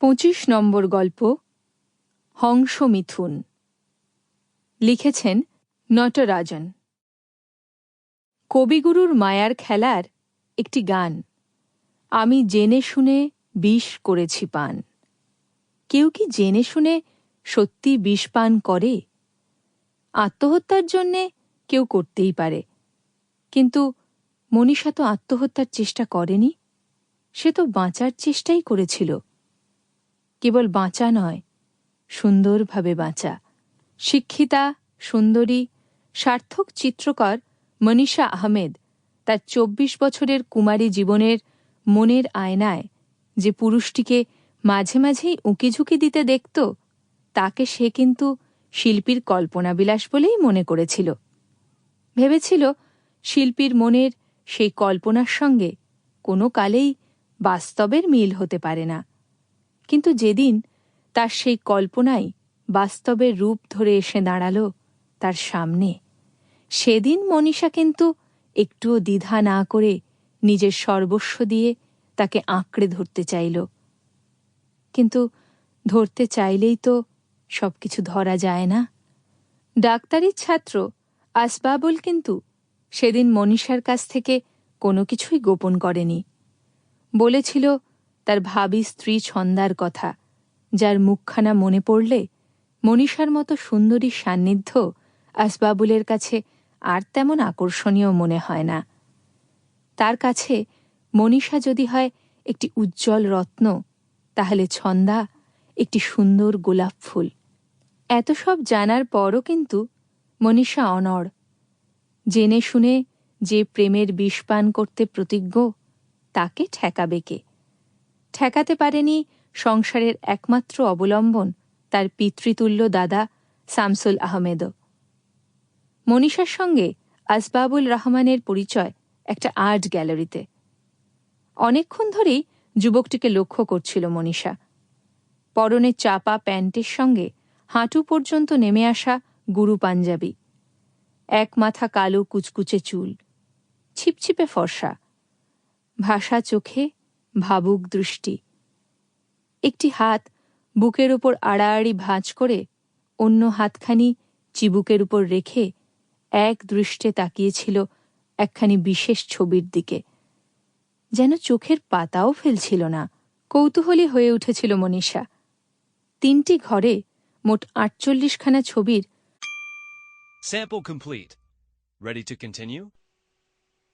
পঁচিশ নম্বর গল্প হংস মিথুন লিখেছেন নটরাজন। কবিগুরুর মায়ার খেলার একটি গান। আমি জেনে শুনে বিষ করেছি পান। কেউ কি জেনে শুনে সত্যি বিষ পান করে? আত্মহত্যার জন্যে কেউ করতেই পারে। কিন্তু মনীষা তো আত্মহত্যার চেষ্টা করেনি। সে তো বাঁচার চেষ্টাই করেছিল। কেবল বাঁচা নয়, সুন্দরভাবে বাঁচা। শিক্ষিতা, সুন্দরী, সার্থক চিত্রকর মনীষা আহমেদ তার চব্বিশ বছরের কুমারী জীবনের মনের আয়নায় যে পুরুষটিকে মাঝে মাঝেই উঁকিঝুঁকি দিতে দেখত, তাকে সে কিন্তু শিল্পীর কল্পনাবিলাস বলেই মনে করেছিল। ভেবেছিল শিল্পীর মনের সেই কল্পনার সঙ্গে কোনো কালেই বাস্তবের মিল হতে পারে না। কিন্তু যেদিন তার সেই কল্পনাই বাস্তবের রূপ ধরে এসে দাঁড়াল তার সামনে, সেদিন মনীষা কিন্তু একটুও দ্বিধা না করে নিজের সর্বস্ব দিয়ে তাকে আঁকড়ে ধরতে চাইল। কিন্তু ধরতে চাইলেই তো সব কিছু ধরা যায় না। ডাক্তারির ছাত্র আসবাবুল কিন্তু সেদিন মনীষার কাছ থেকে কোনো কিছুই গোপন করেনি। বলেছিল তার ভাবি স্ত্রী ছন্দার কথা, যার মুখখানা মনে পড়লে মনীষার মতো সুন্দরী সান্নিধ্য আসবাবুলের কাছে আর তেমন আকর্ষণীয় মনে হয় না। তার কাছে মনীষা যদি হয় একটি উজ্জ্বল রত্ন, তাহলে ছন্দা একটি সুন্দর গোলাপ ফুল। এত সব জানার পরও কিন্তু মনীষা অনড়। জেনে শুনে যে প্রেমের বিষ পান করতে প্রতিজ্ঞ, তাকে ঠেকাবে কে? ঠেকাতে পারেনি সংসারের একমাত্র অবলম্বন তার পিতৃতুল্য দাদা শামসুল আহমেদও। মনীষার সঙ্গে আসবাবুল রহমানের পরিচয় একটা আর্ট গ্যালারিতে। অনেকক্ষণ ধরেই যুবকটিকে লক্ষ্য করছিল মনীষা। পরনে চাপা প্যান্টের সঙ্গে হাঁটু পর্যন্ত নেমে আসা গুরু পাঞ্জাবি। এক মাথা কালো কুচকুচে চুল, ছিপছিপে ফর্সা। ভাষা চোখে ভাবুক দৃষ্টি একটি হাত বুকের উপর আড়াআড়ি ভাঁজ করে অন্য হাতখানি চিবুকের উপর রেখে এক দৃষ্টে তাকিয়েছিল একখানি বিশেষ ছবির দিকে যেন চোখের পাতাও ফেলছিল না, কৌতূহলী হয়ে উঠেছিল মনীষা তিনটি ঘরে মোট আটচল্লিশখানা ছবির Sample complete. Ready to continue?